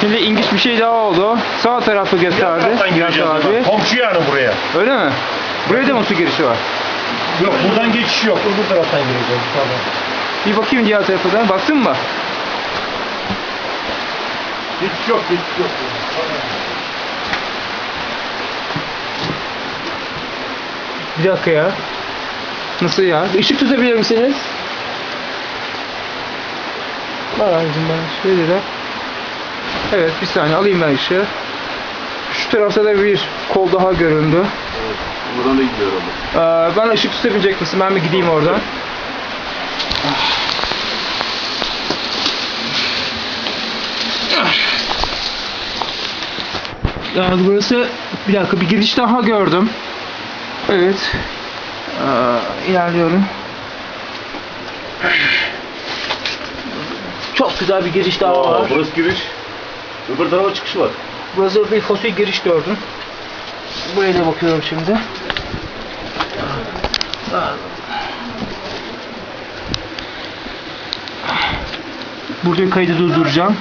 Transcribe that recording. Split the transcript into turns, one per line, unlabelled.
Şimdi ilginç bir şey daha oldu. Sağ tarafı gösterdi. Abi.
Komşu yani buraya.
Öyle mi? Buraya da mı su girişi var?
Yok buradan geçiş yok.
Bu taraftan gireceğiz. Tamam.
Bir bakayım diğer tarafından. Baktın mı?
Geçiş yok, geçiş yok.
Bir dakika ya. Nasıl ya? Bir ışık tutabilir misiniz? Var abicim ben şöyle de. Evet bir saniye alayım ben ışığı. Şu tarafta da bir kol daha göründü.
Buradan da gidiyor.
Ee, ben ışık tutabilecek misin? Ben bir gideyim oradan. Yani burası bir dakika bir giriş daha gördüm. Evet. Ee, ilerliyorum. Çok güzel bir giriş daha var.
Aa, burası giriş. Öbür tarafa çıkış var.
Burası bir fosil giriş gördüm. Buraya da bakıyorum şimdi. Burada kaydı durduracağım.